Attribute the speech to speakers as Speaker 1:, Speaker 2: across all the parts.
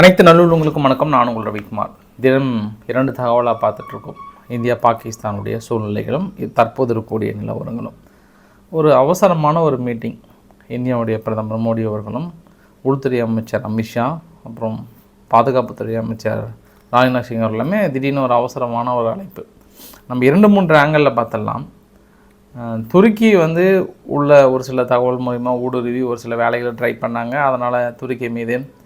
Speaker 1: அனைத்து நல்லுள்ளவங்களுக்கும் வணக்கம். நான் உங்கள் ரவிக்குமார். தினம் இரண்டு தகவலாக பார்த்துட்ருக்கோம். இந்தியா பாகிஸ்தானுடைய சூழ்நிலைகளும் இது தற்போது இருக்கக்கூடிய நிலவரங்களும். ஒரு அவசரமான ஒரு மீட்டிங் இந்தியாவுடைய பிரதமர் மோடி அவர்களும் உள்துறை அமைச்சர் அமித்ஷா அப்புறம் பாதுகாப்புத்துறை அமைச்சர் ராஜ்நாத் சிங் அவர்களுமே திடீர்னு ஒரு அவசரமான ஒரு அழைப்பு. நம்ம இரண்டு மூன்று ஆங்கிளில் பார்த்துடலாம். துருக்கி வந்து உள்ள ஒரு சில தகவல் மூலிமா ஊடுருவி ஒரு சில வேலைகளை ட்ரை பண்ணாங்க. அதனால் துருக்கி மீது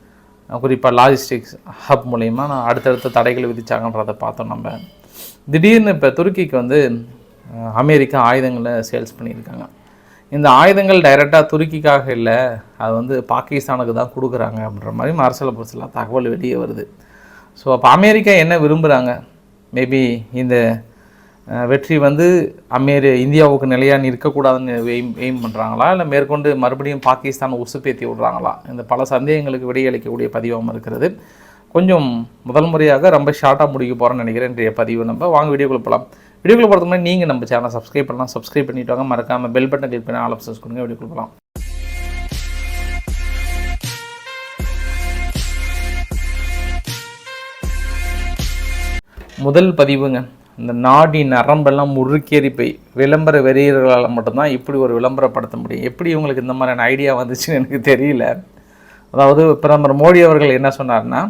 Speaker 1: குறிப்பாக லாஜிஸ்டிக்ஸ் ஹப் மூலிமா நான் அடுத்தடுத்த தடைகள் விதிச்சாங்கன்றதை பார்த்தோம் நம்ம. திடீர்னு இப்போ துருக்கிக்கு வந்து அமெரிக்கா ஆயுதங்களை சேல்ஸ் பண்ணியிருக்காங்க. இந்த ஆயுதங்கள் டைரெக்டாக துருக்கிக்காக இல்லை அது வந்து பாகிஸ்தானுக்கு தான் கொடுக்குறாங்க அப்படின்ற மாதிரி மார்சல ஒரு தகவல் வெளியே வருது. ஸோ அப்போ அமெரிக்கா என்ன விரும்புகிறாங்க மேபி இந்த வெற்றி வந்து அமெரி இந்தியாவுக்கு நிலையாக நிற்கக்கூடாதுன்னு எய்ம் எய்ம் பண்ணுறாங்களா இல்லை மேற்கொண்டு மறுபடியும் பாகிஸ்தான் உசுப்பேத்தி விட்றாங்களா? இந்த பல சந்தேகங்களுக்கு விடையளிக்கக்கூடிய பதிவாகவும் இருக்கிறது. கொஞ்சம் முதல் முறையாக ரொம்ப ஷார்ட்டாக முடிக்க போகிறேன்னு நினைக்கிறேன். இன்றைய பதிவு நம்ம. வாங்க வீடியோக்குள்ள போகலாம் வீடியோக்குள்ள போகிறதுக்கு முன்னாடி நீங்கள் நம்ம சேனலை சப்ஸ்கிரைப் பண்ணலாம். சப்ஸ்கிரைப் பண்ணிட்டு வாங்க. மறக்காமல் பெல் பட்டன் கிளிக் பண்ணி ஆல் ஆப்ஷன்ஸ் கொடுங்க. வீடியோக்குள்ள போகலாம் முதல் பதிவுங்க. இந்த நாடி நரம்பெல்லாம் முறுக்கேறி போய் விளம்பர வெறியர்களால் மட்டும்தான் இப்படி ஒரு விளம்பரப்படுத்த முடியும். எப்படி இவங்களுக்கு இந்த மாதிரியான ஐடியா வந்துச்சுன்னு எனக்கு தெரியல. அதாவது பிரதமர் மோடி அவர்கள் என்ன சொன்னார்னா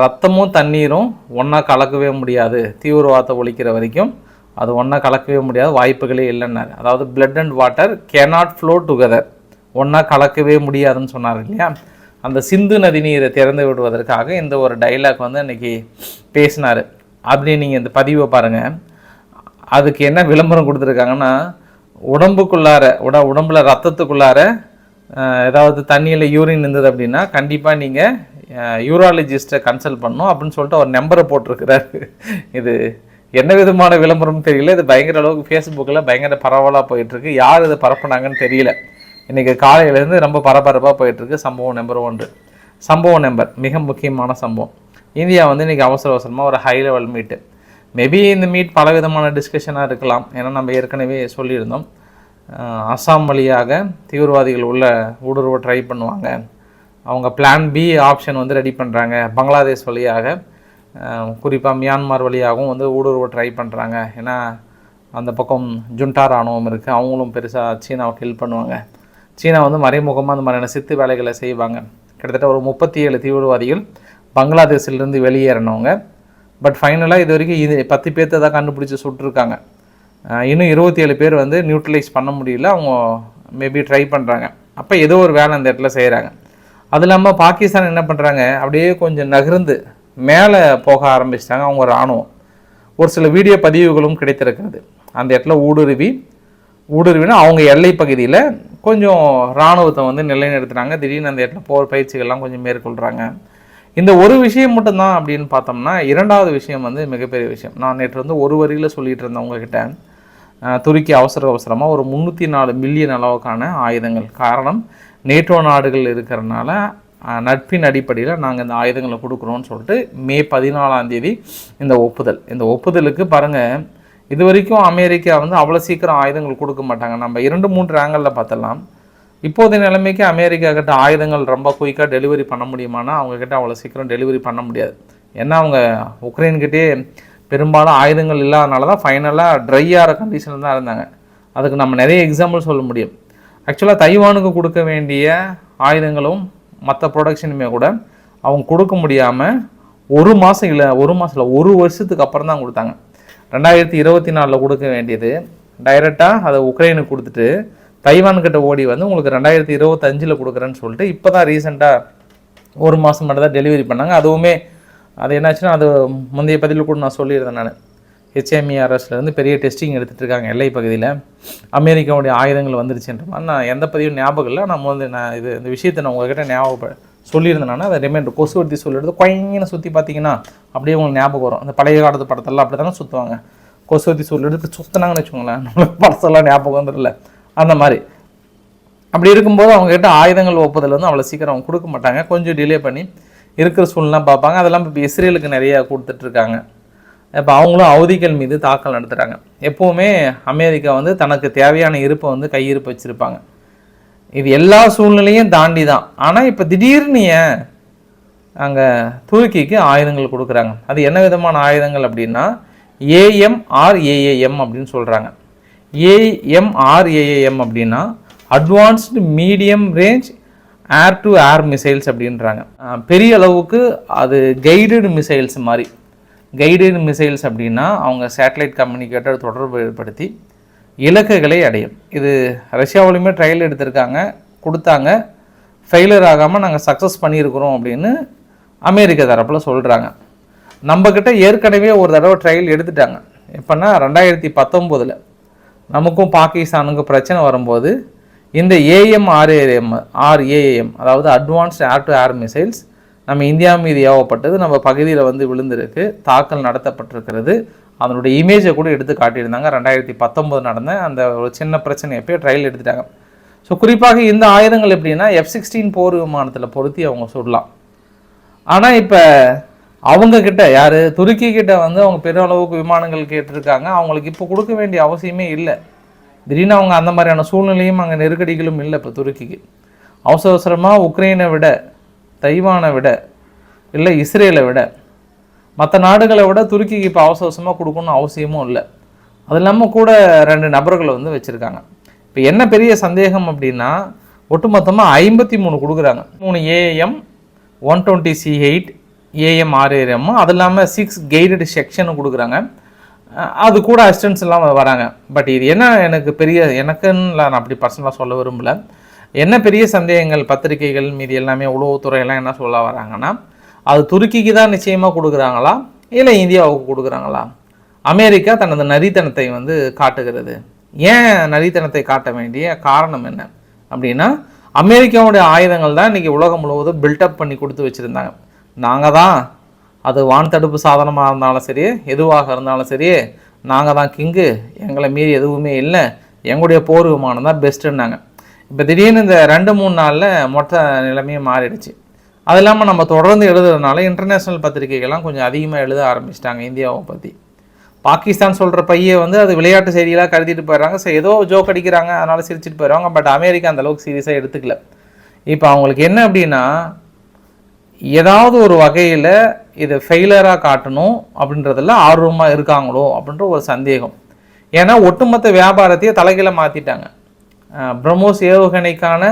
Speaker 1: ரத்தமும் தண்ணீரும் ஒன்றா கலக்கவே முடியாது. தீவிரவாதத்தை ஒழிக்கிற வரைக்கும் அது ஒன்றா கலக்கவே முடியாது. வாய்ப்புகளே இல்லைன்னாரு. அதாவது blood and water cannot flow together ஒன்றா கலக்கவே முடியாதுன்னு சொன்னார் இல்லையா? அந்த சிந்து நதி நீரை திறந்து விடுவதற்காக இந்த ஒரு டைலாக் வந்து இன்றைக்கி பேசினார். அப்படி நீங்கள் இந்த பதிவை பாருங்கள் அதுக்கு என்ன விளம்பரம் கொடுத்துருக்காங்கன்னா உடம்புக்குள்ளார உட உடம்புல ரத்தத்துக்குள்ளார ஏதாவது தண்ணியில் யூரின் இருந்தது அப்படின்னா கண்டிப்பாக நீங்கள் யூராலஜிஸ்ட்டை கன்சல்ட் பண்ணணும் அப்படின்னு சொல்லிட்டு ஒரு நம்பரை போட்டிருக்கிறாரு. இது என்ன விதமான விளம்பரம்னு தெரியல. இது பயங்கர அளவுக்கு ஃபேஸ்புக்கில் பயங்கர பரவலாக போயிட்டுருக்கு. யார் இதை பரப்புனாங்கன்னு தெரியல. இன்றைக்கி காலையிலேருந்து ரொம்ப பரபரப்பாக போயிட்டுருக்கு. சம்பவம் நம்பர் ஒன்று சம்பவம் நம்பர் மிக முக்கியமான சம்பவம். இந்தியா வந்து இன்றைக்கி அவசர அவசரமாக ஒரு ஹை லெவல் மீட்டு மேபி இந்த மீட் பல விதமான டிஸ்கஷனாக இருக்கலாம் ஏன்னா நம்ம ஏற்கனவே சொல்லியிருந்தோம். அசாம் வழியாக தீவிரவாதிகள் உள்ள ஊடுருவ ட்ரை பண்ணுவாங்க. அவங்க பிளான் பி ஆப்ஷன் வந்து ரெடி பண்ணுறாங்க பங்களாதேஷ் வழியாக குறிப்பாக மியான்மர் வழியாகவும் வந்து ஊடுருவ ட்ரை பண்ணுறாங்க ஏன்னா அந்த பக்கம் ஜுண்டா ராணுவம் இருக்குது அவங்களும் பெருசாக சீனாவுக்கு ஹெல்ப் பண்ணுவாங்க. சீனா வந்து மறைமுகமாக அந்த மாதிரியான சித்து வேலைகளை செய்வாங்க. கிட்டத்தட்ட ஒரு முப்பத்தி ஏழு தீவிரவாதிகள் பங்களாதேஷிலிருந்து வெளியேறினவங்க. பட் ஃபைனலாக இது வரைக்கும் இது பத்து பேர்த்த தான் கண்டுபிடிச்சி சுட்டிருக்காங்க. இன்னும் இருபத்தி ஏழு பேர் வந்து நியூட்ரலைஸ் பண்ண முடியல. அவங்க மேபி ட்ரை பண்ணுறாங்க அப்போ ஏதோ ஒரு வேலை அந்த இடத்துல செய்கிறாங்க அது இல்லாமல் பாகிஸ்தான் என்ன பண்ணுறாங்க அப்படியே கொஞ்சம் நகர்ந்து மேலே போக ஆரம்பிச்சிட்டாங்க அவங்க இராணுவம். ஒரு சில வீடியோ பதிவுகளும் கிடைத்திருக்கிறது. அந்த இடத்துல ஊடுருவி ஊடுருவினா அவங்க எல்லை பகுதியில் கொஞ்சம் இராணுவத்தை வந்து நிலைநிறுத்துகிறாங்க திடீர்னு அந்த இடத்துல போர் பயிற்சிகள்லாம் கொஞ்சம் மேற்கொள்கிறாங்க இந்த ஒரு விஷயம் மட்டும்தான் அப்படின்னு பார்த்தோம்னா இரண்டாவது விஷயம் வந்து மிகப்பெரிய விஷயம். நான் நேற்று வந்து ஒரு வரியில் சொல்லிட்டு இருந்தேன் உங்ககிட்ட. துருக்கி அவசர அவசரமாக ஒரு முந்நூற்றி நாலு மில்லியன் அளவுக்கான ஆயுதங்கள். காரணம் நேட்டோ நாடுகள் இருக்கிறனால நட்பின் அடிப்படையில் நாங்கள் இந்த ஆயுதங்களை கொடுக்குறோம்னு சொல்லிட்டு மே பதினாலாம் தேதி இந்த ஒப்புதல். இந்த ஒப்புதலுக்கு பாருங்கள் இது வரைக்கும் அமெரிக்கா வந்து அவ்வளோ சீக்கிரம் ஆயுதங்கள் கொடுக்க மாட்டாங்க. நம்ம இரண்டு மூன்று ஆங்கிளில் பார்த்தலாம் இப்போதைய நிலைமைக்கு அமெரிக்கா கிட்ட ஆயுதங்கள் ரொம்ப குயிக்காக டெலிவரி பண்ண முடியுமானா அவங்கக்கிட்ட அவ்வளோ சீக்கிரம் டெலிவரி பண்ண முடியாது. ஏன்னா அவங்க உக்ரைன்கிட்டே பெரும்பாலும் ஆயுதங்கள் இல்லாதனால தான் ஃபைனலாக ட்ரை ஆகிற கண்டிஷனில் தான் இருந்தாங்க. அதுக்கு நம்ம நிறைய எக்ஸாம்பிள் சொல்ல முடியும். ஆக்சுவலாக தைவானுக்கு கொடுக்க வேண்டிய ஆயுதங்களும் மற்ற ப்ரொடக்ஷனுமே கூட அவங்க கொடுக்க முடியாமல் ஒரு மாதம் இல்லை ஒரு மாதம் இல்லை ஒரு வருஷத்துக்கு அப்புறம் தான் கொடுத்தாங்க. ரெண்டாயிரத்தி இருபத்தி நாலில் கொடுக்க வேண்டியது டைரெக்டாக அதை உக்ரைனுக்கு கொடுத்துட்டு தைவான் கிட்ட ஓடி வந்து உங்களுக்கு ரெண்டாயிரத்தி இருபத்தஞ்சில் கொடுக்குறேன்னு சொல்லிட்டு இப்போ தான் ரீசெண்டாக ஒரு மாதம் மட்டும் தான் டெலிவரி பண்ணாங்க. அதுவுமே அது என்னாச்சுன்னா அது முந்தைய பதிவில் கூட நான் சொல்லியிருந்தேன் நான். ஹெச்எம்இஆர்எஸ்லேருந்து பெரிய டெஸ்டிங் எடுத்துகிட்டு இருக்காங்க எல்லை பகுதியில். அமெரிக்காவுடைய ஆயுதங்கள் வந்துருச்சுன்ற மாதிரி நான் எந்த பதிவும் ஞாபகம் இல்லை. நான் வந்து நான் இது இந்த விஷயத்தை நான் உங்ககிட்ட ஞாபகம் சொல்லியிருந்தேன் நான். அதை ரிமைண்டர் கொசுவர்த்தி சொல்லிடுறது கொயங்கன்னு சுற்றி பார்த்தீங்கன்னா அப்படியே உங்களுக்கு ஞாபகம் வரும். அந்த பழைய காலத்து படத்தெல்லாம் அப்படி தானே சுற்றுவாங்க கொசுவர்த்தி சொல்லிடுறது சுற்றினாங்கன்னு வச்சுக்கோங்களேன். நம்மளுக்கு படத்தெல்லாம் ஞாபகம் வந்துடல அந்த மாதிரி. அப்படி இருக்கும்போது அவங்ககிட்ட ஆயுதங்கள் ஒப்புதல் வந்து அவ்வளோ சீக்கிரம் அவங்க கொடுக்க மாட்டாங்க. கொஞ்சம் டிலே பண்ணி இருக்கிற சூழ்நிலாம் பார்ப்பாங்க. அதெல்லாம் இப்போ இஸ்ரேலுக்கு நிறையா கொடுத்துட்ருக்காங்க இப்போ அவங்களும் அவதிகள் மீது தாக்கல் நடத்துகிறாங்க எப்போவுமே அமெரிக்கா வந்து தனக்கு தேவையான இருப்பை வந்து கையிருப்பு வச்சுருப்பாங்க. இது எல்லா சூழ்நிலையும் தாண்டி தான் ஆனால் இப்போ திடீர்னு ஏன் அங்கே துருக்கிக்கு ஆயுதங்கள் கொடுக்குறாங்க? அது என்ன விதமான ஆயுதங்கள் அப்படின்னா ஏஎம்ஆர்ஏஏஎம் அப்படின்னு சொல்கிறாங்க ஏஎம்ஆர்ஏஏஎம் அப்படின்னா advanced medium range air to air missiles அப்படின்றாங்க. பெரிய அளவுக்கு அது கைடடு மிசைல்ஸ் மாதிரி. கைடடு மிசைல்ஸ் அப்படின்னா அவங்க சேட்டலைட் கம்யூனிகேட்டர் தொடர்பு ஏற்படுத்தி இலக்குகளை அடையும். இது ரஷ்யாவிலையுமே ட்ரையல் எடுத்திருக்காங்க கொடுத்தாங்க. ஃபெயிலியர் ஆகாமல் நாங்கள் சக்ஸஸ் பண்ணியிருக்கிறோம் அப்படின்னு அமெரிக்க தரப்பில் சொல்கிறாங்க நம்மக்கிட்ட ஏற்கனவே ஒரு தடவை ட்ரையல் எடுத்துட்டாங்க. எப்போன்னா ரெண்டாயிரத்தி பத்தொம்போதில். நமக்கும் பாகிஸ்தானுக்கும் பிரச்சனை வரும்போது இந்த ஏஎம் ஆர்ஏஎம் ஆர்ஏஎம் அதாவது advanced air to air missiles நம்ம இந்தியா மீது ஏவப்பட்டது நம்ம பகுதியில் வந்து விழுந்திருக்கு தாக்கல் நடத்தப்பட்டிருக்கிறது. அதனுடைய இமேஜை கூட எடுத்து காட்டியிருந்தாங்க. ரெண்டாயிரத்தி பத்தொம்போது நடந்த அந்த ஒரு சின்ன பிரச்சனையை போய் ட்ரையல் எடுத்துட்டாங்க. ஸோ குறிப்பாக இந்த ஆயுதங்கள் எப்படின்னா எஃப் சிக்ஸ்டீன் போர் விமானத்தில் பொருத்தி அவங்க சுடலாம். ஆனால் இப்போ அவங்க கிட்ட யார்? துருக்கி கிட்ட வந்து அவங்க பெரிய அளவுக்கு விமானங்கள் கேட்டிருக்காங்க. அவங்களுக்கு இப்போ கொடுக்க வேண்டிய அவசியமே இல்லை. திடீர்னு அவங்க அந்த மாதிரியான சூழ்நிலையும் அங்கே நெருக்கடிகளும் இல்லை இப்போ துருக்கிக்கு. அவசர அவசரமாக உக்ரைனை விட தைவானை விட இல்லை இஸ்ரேலை விட மற்ற நாடுகளை விட துருக்கிக்கு இப்போ அவசர அவசரமாக கொடுக்கணும்னு அவசியமும் இல்லை. அது இல்லாமல் கூட ரெண்டு நபர்களை வந்து வச்சுருக்காங்க. இப்போ என்ன பெரிய சந்தேகம் அப்படின்னா ஒட்டுமொத்தமாக ஐம்பத்தி மூணு கொடுக்குறாங்க. மூணு AIM one twenty C eight AMRAAM அது இல்லாமல் சிக்ஸ் கெய்டடு செக்ஷனும் கொடுக்குறாங்க. அது கூட அசிஸ்டன்ஸ் எல்லாம் வராங்க. பட் இது என்ன எனக்கு பெரிய எனக்குன்னு நான் அப்படி பர்சனலாக சொல்ல விரும்பல. என்ன பெரிய சந்தேகங்கள் பத்திரிகைகள் மீதி எல்லாமே உளவுத்துறையெல்லாம் என்ன சொல்ல வராங்கன்னா அது துருக்கிக்கு தான் நிச்சயமாக கொடுக்குறாங்களா? இல்லை இந்தியாவுக்கு கொடுக்குறாங்களா? அமெரிக்கா தனது நரித்தனத்தை வந்து காட்டுகிறது. ஏன் நரித்தனத்தை காட்ட வேண்டிய காரணம் என்ன? அப்படின்னா அமெரிக்காவுடைய ஆயுதங்கள் தான் இன்றைக்கி உலகம் முழுவதும் பில்டப் பண்ணி கொடுத்து வச்சுருந்தாங்க. நாங்கள் தான் அது வான் தடுப்பு சாதனமாக இருந்தாலும் சரி எதுவாக இருந்தாலும் சரி நாங்கள் தான் கிங்கு எங்களை மீறி எதுவுமே இல்லை. எங்களுடைய போர் விமானம் தான் பெஸ்ட்டுன்னாங்க இப்போ திடீர்னு இந்த ரெண்டு மூணு நாளில் மொத்த நிலைமையும் மாறிடுச்சு. அது இல்லாமல் நம்ம தொடர்ந்து எழுதுறதுனால இன்டர்நேஷ்னல் பத்திரிகைகள்லாம் கொஞ்சம் அதிகமாக எழுத ஆரம்பிச்சிட்டாங்க இந்தியாவை பற்றி பாகிஸ்தான் சொல்கிற பையை வந்து அது விளையாட்டு செய்தியெல்லாம் கருதிட்டு போயிடுறாங்க. சரி ஏதோ ஜோக் அடிக்கிறாங்க அதனால் சிரிச்சிட்டு போயிடுவாங்க. பட் அமெரிக்கா அந்த அளவுக்கு சீரியஸாக எடுத்துக்கல. இப்போ அவங்களுக்கு என்ன அப்படின்னா ஏதாவது ஒரு வகையில் இதை ஃபெயிலராக காட்டணும் அப்படின்றதுல ஆர்வமாக இருக்காங்களோ அப்படின்ற ஒரு சந்தேகம். ஏன்னா ஒட்டுமொத்த வியாபாரத்தையே தலைகீழ மாற்றிட்டாங்க பிரம்மோஸ் ஏவுகணைக்கான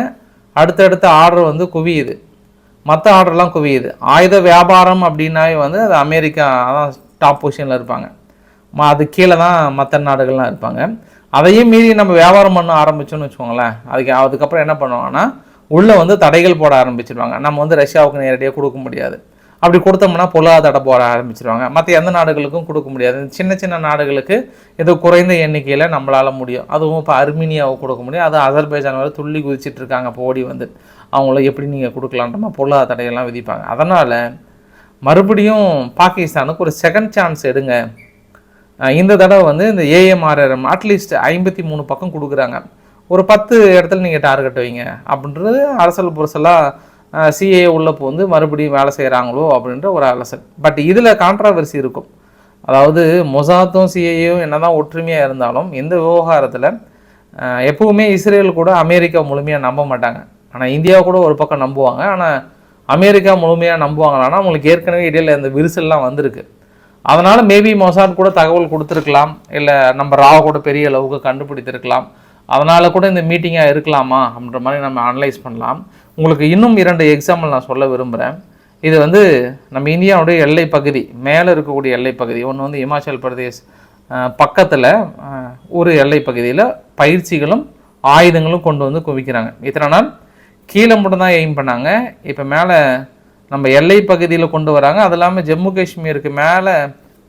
Speaker 1: அடுத்தடுத்த ஆர்டர் வந்து குவியுது. மற்ற ஆர்டர்லாம் குவியுது. ஆயுத வியாபாரம் அப்படின்னாவே வந்து அது அமெரிக்கா தான் டாப் பொசிஷனில் இருப்பாங்க. அது கீழே தான் மற்ற நாடுகள்லாம் இருப்பாங்க. அதையும் மீறி நம்ம வியாபாரம் பண்ண ஆரம்பிச்சோன்னு வச்சுக்கோங்களேன். அதுக்கு அதுக்கப்புறம் என்ன பண்ணுவாங்கன்னா உள்ளே வந்து தடைகள் போட ஆரம்பிச்சிருவாங்க. நம்ம வந்து ரஷ்யாவுக்கு நேரடியாக கொடுக்க முடியாது. அப்படி கொடுத்தோம்னா பொருளாதார தடை போட ஆரம்பிச்சிருவாங்க. மற்ற எந்த நாடுகளுக்கும் கொடுக்க முடியாது. சின்ன சின்ன நாடுகளுக்கு இது குறைந்த எண்ணிக்கையில் நம்மளால் முடியும். அதுவும் இப்போ அர்மீனியாவுக்கு கொடுக்க முடியும். அது அசர்பைஜான் வரை துள்ளி குதிச்சிட்டு இருக்காங்க. போடி வந்து அவங்கள எப்படி நீங்கள் கொடுக்கலான்றமா பொருளாதார தடையெல்லாம் விதிப்பாங்க. அதனால் மறுபடியும் பாகிஸ்தானுக்கு ஒரு செகண்ட் சான்ஸ் எடுங்க. இந்த தடவை வந்து இந்த ஏஎம்ஆர்ஆர்எம் அட்லீஸ்ட் ஐம்பத்தி மூணு பக்கம் கொடுக்குறாங்க. ஒரு பத்து இடத்துல நீங்கள் டார்கெட் வைங்க. அப்படின்றது அரசல் புரசலாக சிஏ உள்ள வந்து மறுபடியும் வேலை செய்கிறாங்களோ அப்படின்ற ஒரு அலசல் பட் இதில் கான்ட்ராவர்சி இருக்கும். அதாவது மொசாத்தும் சிஏயும் என்னதான் ஒற்றுமையாக இருந்தாலும் இந்த விவகாரத்தில் எப்பவுமே இஸ்ரேல் கூட அமெரிக்கா முழுமையாக நம்ப மாட்டாங்க. ஆனால் இந்தியா கூட ஒரு பக்கம் நம்புவாங்க. ஆனால் அமெரிக்கா முழுமையாக நம்புவாங்களான்னா அவங்களுக்கு ஏற்கனவே இடையில இந்த விரிசல்லாம் வந்திருக்கு. அதனால் மேபி மொசாட் கூட தகவல் கொடுத்துருக்கலாம். இல்லை நம்ம ராவ் கூட பெரிய அளவுக்கு கண்டுபிடித்திருக்கலாம். அதனால் கூட இந்த மீட்டிங்காக இருக்கலாமா அப்படின்ற மாதிரி நம்ம அனலைஸ் பண்ணலாம். உங்களுக்கு இன்னும் இரண்டு எக்ஸாம்பிள் நான் சொல்ல விரும்புகிறேன் இது வந்து நம்ம இந்தியாவுடைய எல்லை பகுதி மேலே இருக்கக்கூடிய எல்லை பகுதி. ஒன்று வந்து இமாச்சல் பிரதேஷ் பக்கத்தில் ஒரு எல்லை பகுதியில் பயிற்சிகளும் ஆயுதங்களும் கொண்டு வந்து குவிக்கிறாங்க. இத்தனை நாள் கீழே மட்டும் தான் எய்ம் பண்ணாங்க. இப்போ மேலே நம்ம எல்லை பகுதியில் கொண்டு வராங்க. அது இல்லாமல் ஜம்மு காஷ்மீருக்கு மேலே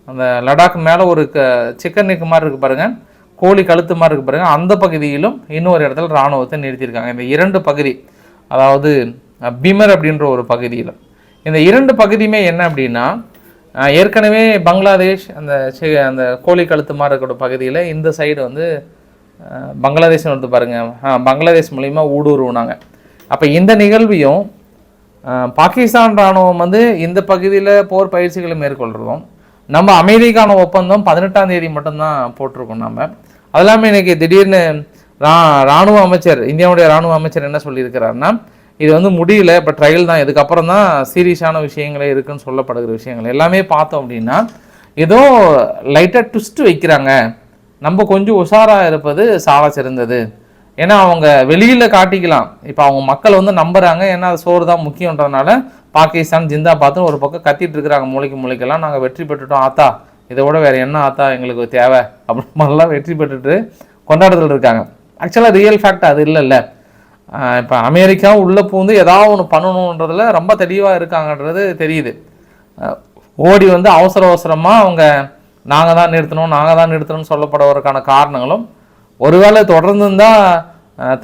Speaker 1: அந்த லடாக் மேலே ஒரு க சிக்கன் நெக் மாதிரி இருக்கு பாருங்கள் கோழி கழுத்து மாதிரி இருக்கு பாருங்கள் அந்த பகுதியிலும் இன்னொரு இடத்துல இராணுவத்தை நிறுத்தியிருக்காங்க. இந்த இரண்டு பகுதி அதாவது பிமர் அப்படின்ற ஒரு பகுதியில். இந்த இரண்டு பகுதியுமே என்ன அப்படின்னா ஏற்கனவே பங்களாதேஷ் அந்த அந்த கோழி கழுத்து மாதிரி இருக்கிற பகுதியில் இந்த சைடு வந்து பங்களாதேஷ்னு பங்களாதேஷ் வந்து பங்களாதேஷ் மூலிமா ஊடுருவினாங்க. அப்போ இந்த நிகழ்வையும் பாகிஸ்தான் ராணுவம் வந்து இந்த பகுதியில் போர் பயிற்சிகளை மேற்கொள்கிறதும் நம்ம அமைதிக்கான ஒப்பந்தம் பதினெட்டாம் தேதி மட்டும்தான் போட்டிருக்கோம் நம்ம. அது இல்லாமல் இன்னைக்கு திடீர்னு ரா ராணுவ அமைச்சர் இந்தியாவுடைய ராணுவ அமைச்சர் என்ன சொல்லியிருக்கிறாருன்னா இது வந்து முடியல இப்போ ட்ரையல் தான். இதுக்கப்புறம் தான் சீரியஸான விஷயங்களே இருக்குன்னு சொல்லப்படுகிற விஷயங்கள். எல்லாமே பார்த்தோம் அப்படின்னா ஏதோ லைட்டாக ட்விஸ்ட் வைக்கிறாங்க. நம்ம கொஞ்சம் உஷாராக இருப்பது சாலை சிறந்தது. ஏன்னா அவங்க வெளியில் காட்டிக்கலாம். இப்போ அவங்க மக்கள் வந்து நம்புகிறாங்க ஏன்னா அது சோறு தான் முக்கியன்றதுனால பாகிஸ்தான் ஜிந்தா பார்த்து ஒரு பக்கம் கத்திட்டு இருக்கிறாங்க. மூளைக்கு மூளைக்கெல்லாம் நாங்கள் வெற்றி பெற்றுட்டோம். ஆத்தா இதை விட வேறு என்ன ஆத்தா எங்களுக்கு தேவை? அப்படின்னு மாதிரிலாம் வெற்றி பெற்றுட்டு கொண்டாடுதல் இருக்காங்க. ஆக்சுவலாக ரியல் ஃபேக்ட் அது இல்லைல்ல. இப்போ அமெரிக்கா உள்ளே பூந்து ஏதாவது ஒன்று பண்ணணுன்றதில் ரொம்ப தெளிவாக இருக்காங்கன்றது தெரியுது. ஓடி வந்து அவசர அவசரமாக அவங்க நாங்கள் தான் நிறுத்தணும் நாங்கள் தான் நிறுத்தணும்னு சொல்லப்படுவதற்கான காரணங்களும் ஒருவேளை தொடர்ந்து தான்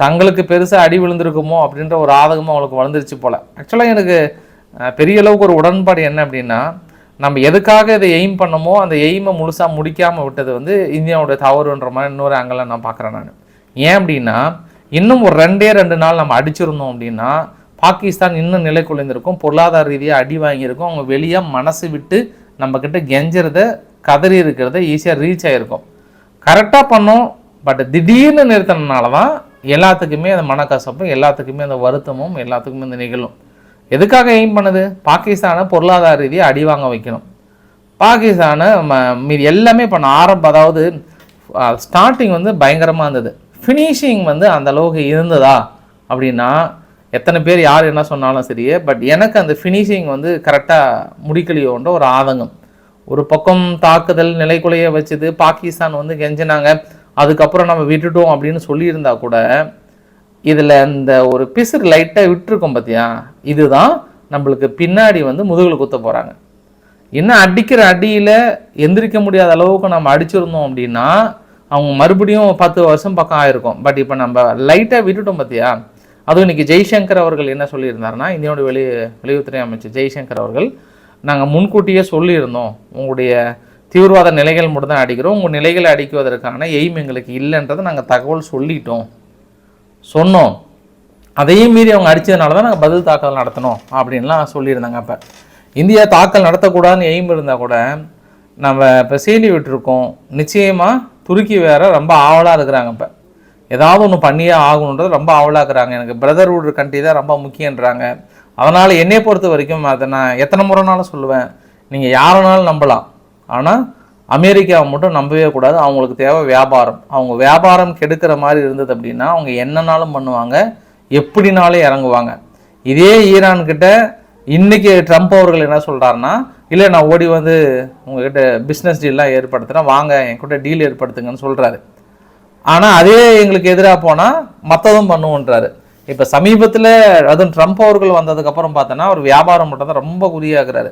Speaker 1: தங்களுக்கு பெருசாக அடி விழுந்திருக்குமோ அப்படின்ற ஒரு ஆதகமும் அவங்களுக்கு வளர்ந்துருச்சு போல். ஆக்சுவலாக எனக்கு பெரிய அளவுக்கு ஒரு உடன்பாடு என்ன அப்படின்னா நம்ம எதுக்காக இதை எய்ம் பண்ணமோ அந்த எய்மை முழுசாக முடிக்காமல் விட்டது வந்து இந்தியாவோட தவறுன்ற மாதிரி இன்னொரு ஆங்கிளில் நான் பார்க்குறேன் நான். ஏன் அப்படின்னா இன்னும் ஒரு ரெண்டே ரெண்டு நாள் நம்ம அடிச்சிருந்தோம் அப்படின்னா பாகிஸ்தான் இன்னும் நிலை குலைந்திருக்கும் பொருளாதார ரீதியாக அடி வாங்கியிருக்கும் அவங்க வெளியே மனசு விட்டு நம்மக்கிட்ட கெஞ்சறத கதறி இருக்கிறத ஈஸியாக ரீச் ஆகிருக்கும் கரெக்டாக பண்ணோம் பட் திடீர்னு நிறுத்தினால தான் எல்லாத்துக்குமே அந்த மனக்கசப்பும் எல்லாத்துக்குமே அந்த வருத்தமும் எல்லாத்துக்குமே அந்த நிகழும். எதுக்காக எய்ம் பண்ணுது? பாகிஸ்தானை பொருளாதார ரீதியாக அடி வாங்க வைக்கணும். பாகிஸ்தானை ம- மீதி எல்லாமே பண்ண ஆரம்ப அதாவது ஸ்டார்டிங் வந்து பயங்கரமாக இருந்தது. ஃபினிஷிங் வந்து அந்த அளவுக்கு இருந்ததா? அப்படின்னா எத்தனை பேர் யார் என்ன சொன்னாலும் சரியே பட் எனக்கு அந்த ஃபினிஷிங் வந்து கரெக்டாக முடிக்கலையோன்ற ஒரு ஆதங்கம். ஒரு பக்கம் தாக்குதல் நிலைக்குலைய வச்சது பாகிஸ்தான் வந்து கெஞ்சினாங்க அதுக்கப்புறம் நம்ம விட்டுட்டோம் அப்படின்னு சொல்லியிருந்தா கூட இதில் இந்த ஒரு பிசுறு லைட்டாக விட்டுருக்கோம் பார்த்தியா இதுதான் நம்மளுக்கு பின்னாடி வந்து முதுகில் குத்த போகிறாங்க இன்னும் அடிக்கிற அடியில் எந்திரிக்க முடியாத அளவுக்கு நம்ம அடிச்சிருந்தோம் அப்படின்னா அவங்க மறுபடியும் பத்து வருஷம் பக்கம் ஆயிருக்கும். பட் இப்போ நம்ம லைட்டாக விட்டுட்டோம் பார்த்தியா அதுவும் இன்றைக்கி ஜெய்சங்கர் அவர்கள் என்ன சொல்லியிருந்தாருன்னா இந்தியாவோட வெளி வெளியுறவுத்துறை அமைச்சர் ஜெய்சங்கர் அவர்கள் நாங்கள் முன்கூட்டியே சொல்லியிருந்தோம் உங்களுடைய தீவிரவாத நிலைகள் மட்டும் தான் அடிக்கிறோம் உங்கள் நிலைகளை அடிக்குவதற்கான எய்ம் எங்களுக்கு இல்லைன்றதை நாங்கள் தகவல் சொல்லிட்டோம். சொன்னோம். அதையும் மீறி அவங்க அடித்ததுனால தான் நாங்கள் பதில் தாக்கல் நடத்தணும் அப்படின்லாம் சொல்லியிருந்தாங்க அப்போ. இந்தியா தாக்கல் நடத்தக்கூடாதுன்னு எய்ம் இருந்தால் கூட நம்ம இப்போ செய்தி விட்டுருக்கோம். நிச்சயமாக துருக்கி வேற ரொம்ப ஆவலாக இருக்கிறாங்க இப்போ. ஏதாவது ஒன்று பண்ணியே ஆகணுன்றது ரொம்ப ஆவலாக இருக்கிறாங்க. எனக்கு பிரதர்வுட் கண்ட்ரி தான் ரொம்ப முக்கியன்றாங்க. அதனால் என்னை பொறுத்த வரைக்கும் அதை நான் எத்தனை முறைனாலும் சொல்லுவேன். நீங்கள் யாருனாலும் நம்பலாம். ஆனால் அமெரிக்காவை மட்டும் நம்பவே கூடாது. அவங்களுக்கு தேவை வியாபாரம். அவங்க வியாபாரம் கெடுக்கிற மாதிரி இருந்தது அப்படின்னா அவங்க என்னனாலும் பண்ணுவாங்க எப்படினாலும் இறங்குவாங்க. இதே ஈரான்கிட்ட இன்றைக்கி இன்னைக்கு ட்ரம்ப் அவர்கள் என்ன சொல்கிறாருன்னா இல்லை நான் ஓடி வந்து உங்ககிட்ட பிஸ்னஸ் டீல்லாம் ஏற்படுத்துகிறேன் வாங்க என் கூட டீல் ஏற்படுத்துங்கன்னு சொல்கிறாரு ஆனால் அதே எங்களுக்கு எதிராக போனால் மற்றதும் பண்ணுவோன்றாரு. இப்போ சமீபத்தில் அதுவும் ட்ரம்ப் அவர்கள் வந்ததுக்கப்புறம் பார்த்தோன்னா அவர் வியாபாரம் மட்டும் தான் ரொம்ப குறியாகிறாரு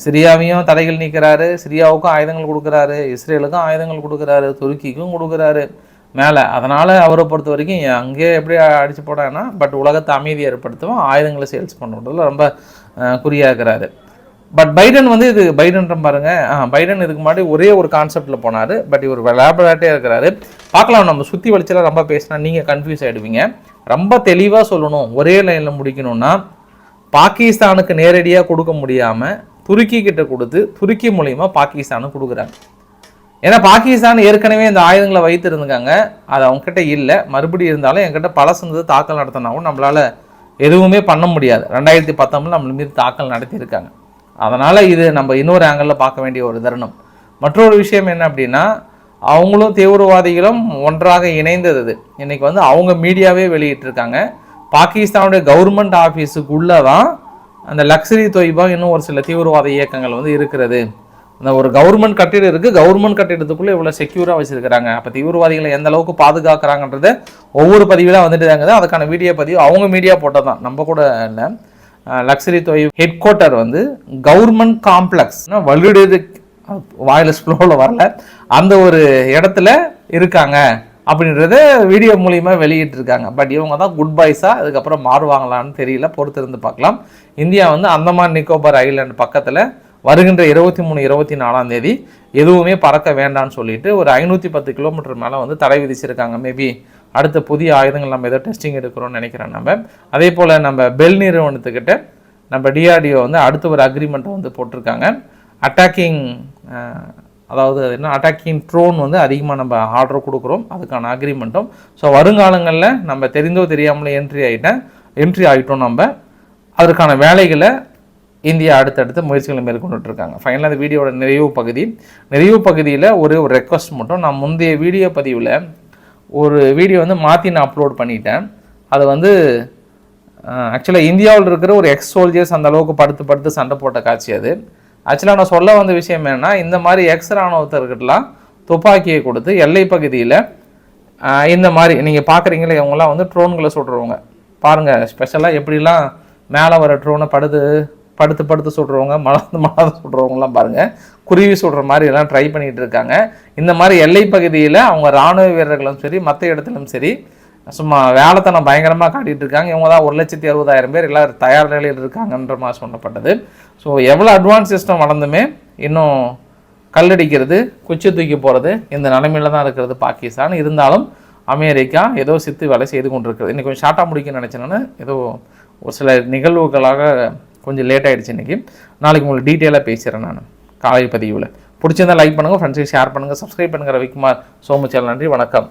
Speaker 1: சிரியாவையும் தடைகள் நீக்கிறாரு சிரியாவுக்கும் ஆயுதங்கள் கொடுக்குறாரு இஸ்ரேலுக்கும் ஆயுதங்கள் கொடுக்குறாரு துருக்கிக்கும் கொடுக்குறாரு. மேலே அதனால் அவரை பொறுத்த வரைக்கும் அங்கேயே எப்படி அடித்து போடான்னா பட் உலகத்தை அமைதி ஏற்படுத்தவும் ஆயுதங்களை சேல்ஸ் பண்ணுறதுல ரொம்ப குறியாக குறியாகிறாரு பட் பைடன் வந்து இது பைடன்ற பாருங்க ஆ, பைடன் இதுக்கு முன்னாடி ஒரே ஒரு கான்செப்டில் போனார் பட் இவர் விளையாடாட்டே இருக்கிறாரு. பார்க்கலாம் நம்ம சுற்றி வலிச்செல்லாம் ரொம்ப பேசினா நீங்கள் கன்ஃபியூஸ் ஆகிடுவீங்க ரொம்ப தெளிவாக சொல்லணும் ஒரே லைனில் முடிக்கணும்னா பாகிஸ்தானுக்கு நேரடியாக கொடுக்க முடியாமல் துருக்கி கிட்ட கொடுத்து துருக்கி மூலயமா பாகிஸ்தானுக்கு கொடுக்குறாங்க. ஏன்னா பாகிஸ்தான் ஏற்கனவே இந்த ஆயுதங்களை வைத்திருந்தாங்க. அது அவங்ககிட்ட இல்லை. மறுபடியும் இருந்தாலும் என்கிட்ட பழசுனது தாக்கல் நடத்தினாவும் நம்மளால் எதுவுமே பண்ண முடியாது. ரெண்டாயிரத்தி பத்தொம்பதில் நம்மள மீது தாக்கல் நடத்தியிருக்காங்க. அதனால் இது நம்ம இன்னொரு ஆங்கிளில் பார்க்க வேண்டிய ஒரு தருணம். மற்றொரு விஷயம் என்ன அப்படின்னா அவங்களும் தீவிரவாதிகளும் ஒன்றாக இணைந்தது இன்றைக்கி வந்து அவங்க மீடியாவே வெளியிட்டிருக்காங்க. பாகிஸ்தானுடைய கவர்மெண்ட் ஆஃபீஸுக்குள்ளே தான் அந்த லக்ஸரி தொய்பா இன்னும் ஒரு சில தீவிரவாத இயக்கங்கள் வந்து இருக்கிறது. அந்த ஒரு கவர்மெண்ட் கட்டிடம் இருக்குது கவர்மெண்ட் கட்டிடத்துக்குள்ளே இவ்வளோ செக்யூராக வச்சுருக்கிறாங்க. அப்போ தீவிரவாதிகளை எந்த அளவுக்கு பாதுகாக்கிறாங்கன்றத ஒவ்வொரு பதிவிலாம் வந்துட்டு தாங்குது அதுக்கான வீடியோ பதிவு அவங்க மீடியா போட்டது தான். நம்ம கூட இல்லை. லக்ஸரி தொய் ஹெட் குவார்ட்டர் வந்து கவர்மெண்ட் காம்ப்ளெக்ஸ் வலுடது வாயில் ஃப்ளோவில் வரல. அந்த ஒரு இடத்துல இருக்காங்க. அப்படின்றத வீடியோ மூலியமாக வெளியிட்டிருக்காங்க. பட் இவங்க தான் குட் பாய்ஸாக அதுக்கப்புறம் மாறுவாங்களான்னு தெரியல. பொறுத்திருந்து பார்க்கலாம். இந்தியா வந்து அந்தமான் நிக்கோபார் ஐலாண்டு பக்கத்தில் வருகின்ற இருபத்தி மூணு இருபத்தி நாலாம் தேதி எதுவுமே பறக்க வேண்டாம்னு சொல்லிட்டு ஒரு ஐநூற்றி பத்து கிலோமீட்டர் மேலே வந்து தடை விதிச்சிருக்காங்க. மேபி அடுத்த புதிய ஆயுதங்கள் நம்ம ஏதோ டெஸ்டிங் எடுக்கிறோம்னு நினைக்கிறேன் நம்ம. அதே போல் நம்ம பெல் நிறுவனத்துக்கிட்ட நம்ம டிஆர்டிஓ வந்து அடுத்த ஒரு அக்ரிமெண்ட்டை வந்து போட்டிருக்காங்க. அட்டாக்கிங் அதாவது என்ன? அட்டாக்கிங் ட்ரோன் வந்து அதிகமாக நம்ம ஆர்டர் கொடுக்குறோம். அதுக்கான அக்ரிமெண்ட்டும் ஸோ வருங்காலங்களில் நம்ம தெரிந்தோ தெரியாமலே என்ட்ரி ஆகிட்டேன் என்ட்ரி ஆகிட்டோம் நம்ம. அதற்கான வேலைகளை இந்தியா அடுத்தடுத்து முயற்சிகளை மேற்கொண்டுட்ருக்காங்க. ஃபைனலாக அந்த வீடியோட நிறைவு பகுதி. நிறைவு பகுதியில் ஒரு ஒரு ரெக்வஸ்ட் மட்டும். நான் முந்தைய வீடியோ பதிவில் ஒரு வீடியோ வந்து மாற்றி நான் அப்லோட் பண்ணிட்டேன். அதை வந்து ஆக்சுவலாக இந்தியாவில் இருக்கிற ஒரு எக்ஸ் சோல்ஜர்ஸ் அந்த அளவுக்கு படுத்து படுத்து சண்டை போட்ட காட்சி அது. ஆக்சுவலாக நான் சொல்ல வந்த விஷயம் என்னன்னா இந்த மாதிரி எக்ஸ் இராணுவத்தர்கிட்டலாம் துப்பாக்கியை கொடுத்து எல்லை பகுதியில் இந்த மாதிரி நீங்கள் பார்க்குறீங்களே இவங்கெல்லாம் வந்து ட்ரோன்களை சுடுறவங்க பாருங்கள் ஸ்பெஷலாக எப்படிலாம் மேலே வர ட்ரோனை படுத்து படுத்து படுத்து சுடுறவங்க மலர்ந்து மலர்ந்து சுடுறவங்கலாம் பாருங்கள் குருவி சுடுற மாதிரி எல்லாம் ட்ரை பண்ணிகிட்டு இருக்காங்க. இந்த மாதிரி எல்லை பகுதியில் அவங்க இராணுவ வீரர்களும் சரி மற்ற இடத்துலையும் சரி சும்மா வேலைத்தனம் பயங்கரமாக காட்டிகிட்டு இருக்காங்க. இவங்க தான் ஒரு லட்சத்தி அறுபதாயிரம் பேர் எல்லோரும் தயார் நிலையில் இருக்காங்கன்ற மாதிரி சொல்லப்பட்டது. ஸோ எவ்வளோ அட்வான்ஸ் சிஸ்டம் வளர்ந்துமே இன்னும் கல்லடிக்கிறது குச்சி தூக்கி போகிறது இந்த நிலைமையில தான் இருக்கிறது பாகிஸ்தான். இருந்தாலும் அமெரிக்கா ஏதோ சித்து வேலை செய்து கொண்டிருக்கிறது. இன்றைக்கி கொஞ்சம் ஷார்ட்டாக முடிக்கணும்னு நினச்சேன்னு ஏதோ ஒரு சில நிகழ்வுகளாக கொஞ்சம் லேட் ஆகிடுச்சு இன்றைக்கி நாளைக்கு உங்களுக்கு டீட்டெயிலாக பேசுகிறேன் நான். காலை பதிவில். பிடிச்சிருந்தால் லைக் பண்ணுங்கள் ஃப்ரெண்ட்ஸுக்கு ஷேர் பண்ணுங்கள் சப்ஸ்கிரைப் பண்ணுங்கள் ரவிக்குமார் சோமு சேனல் நன்றி வணக்கம்.